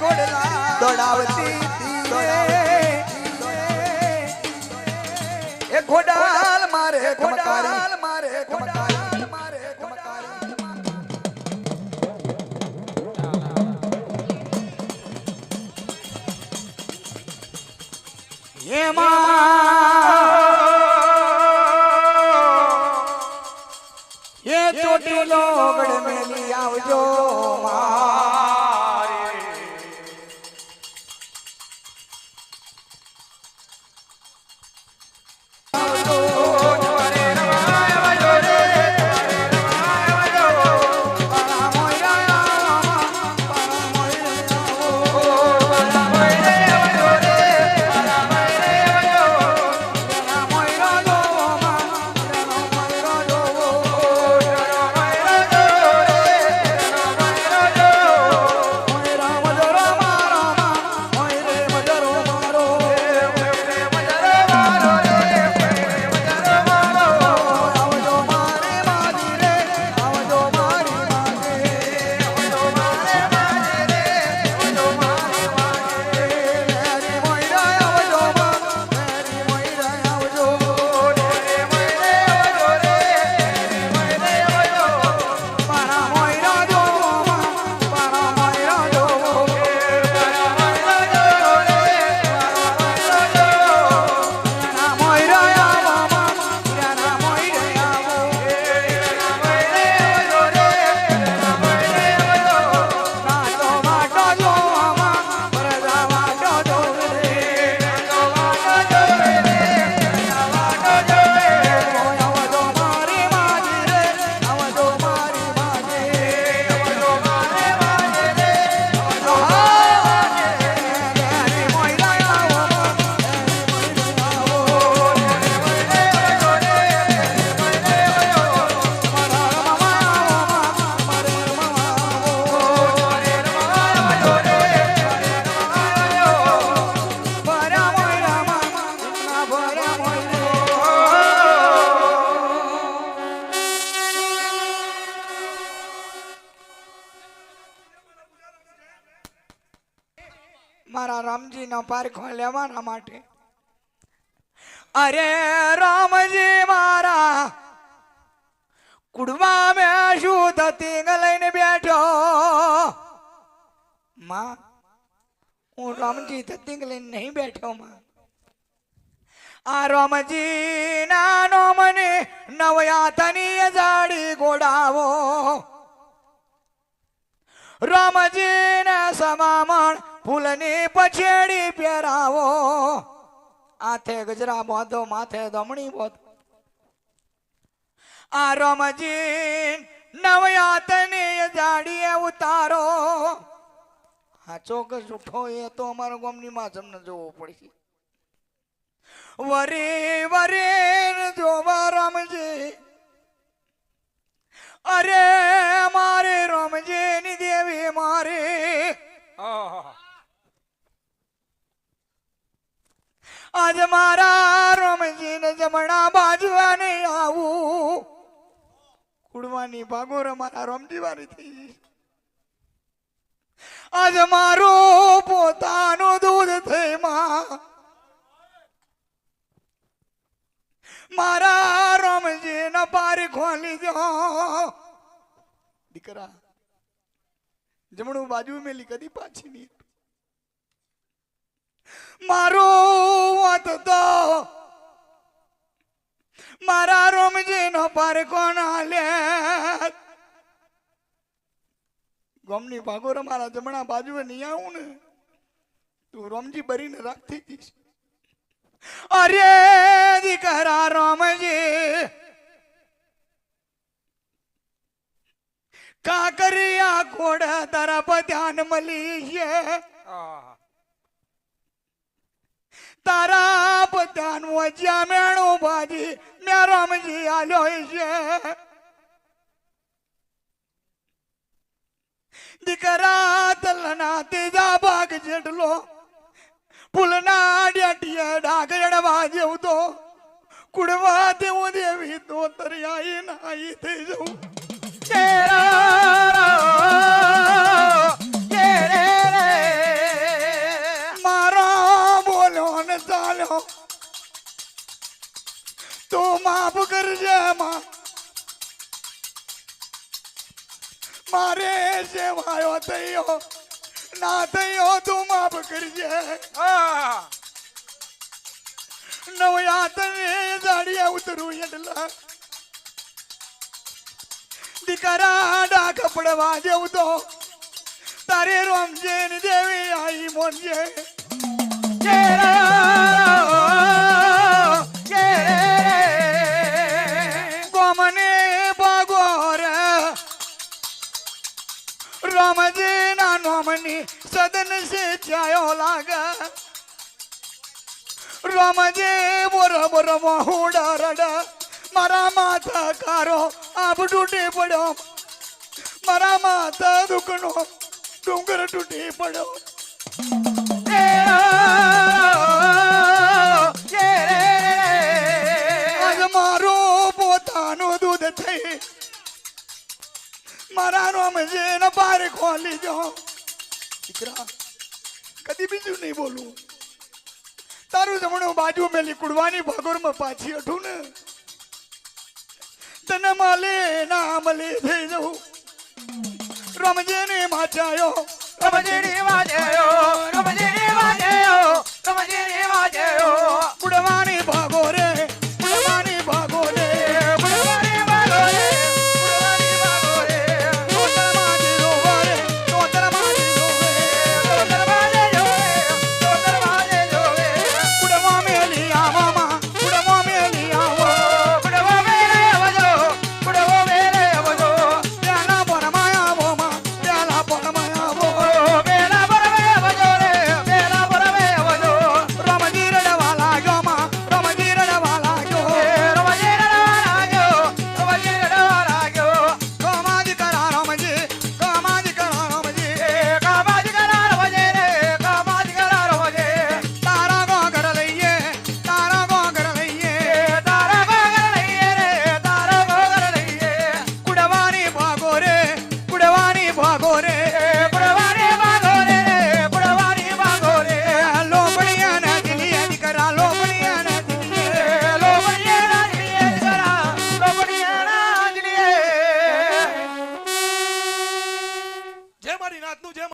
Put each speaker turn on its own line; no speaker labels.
ઘોડલા
દોડાવતી
એ મારે
ખમકારી.
ઘોડાલ મારે ઘોડાલ મારે ઘોડાલ એમાં મારા રામજીનો પારખો લેવાના માટે. અરે રામજી મારા કુડવા મેં શું થતી લઈને બેઠો. માં, હું રામજી થતી લઈને નહીં બેઠો, માં. આ રામજી નાનો મને નવયાતની જાડી ગોડાવો. રામજીને સમામણ ફૂલની પછેડી પહેરાવો. આથે ગજરા બોધો માથે દમણી બોધ આ રમજી નવયાતની જાડીએ ઉતારો. હા ચોક્કસ ઉઠો એ તો અમારા ગામની તમને જોવો પડશે. વરે વરે જોવા રમજે. અરે, મારે રમજેની દેવી મારે આજ મારા રમજીને જમણા બાજવાને આવું. કુડવાની ભાગોર મારા રમજી વારી થઈ આજ મારો પોતાનું દૂધ થઈ માં. મારા રમજી ન પારી ખોલી દો. દીકરા, જમણું બાજુ મેલી કદી પાછી નહીં. મારું તો મારા રોમજી નો પાર કોણ હાલે? ગમની ભાગોર મારા જમણા બાજુએ નહીં આવું ને, તું રોમજી ભરીને રાખતી જઈશ. અરે દીકરા રોમજી, કાકરિયા ઘોડા તરફ ધ્યાન મળી છે તારા બધાનું વજ્યા મેણું બાજી, મેં રમજી આલ્યો છે. દીકરા તલના તેજા ભાગ જેટલો, ફૂલના ડેટીએ ડાક જડવા જેવું તો કુડવા તેવું દેવી તો તરિયાઈ નાઈ થઈ જવું. માફ કરજે માં. મારે સેવાયો થયો ના થયો તું માફ કરજે. નવયા તને દાડિયા ઉતરું એટલે. દીકરા ડાક પડવા જેવું તો. તારે રોમજે દેવી આઈ મોનજે ગોમને નોમની સદન સે ચાયો લાગે. રોમજી, બોર બોર મોહુડા રડા. મારા માથા કારો આપ તૂટી પડ્યો. મારા માથા દુખનો ડુંગર તૂટી પડ્યો. મારા રોમજી ને બારે ખોલી જો દીકરા, કદી બીજું નહીં બોલું. તારું જમણું બાજુ મેલી કુડવાની ભાગોરમાં પાછી હઠું ને. તને માલે, ના મલે થઈ જવું. રમજે ને માચાયો રમજે ને વાજાયો રમજે ને વાજાયો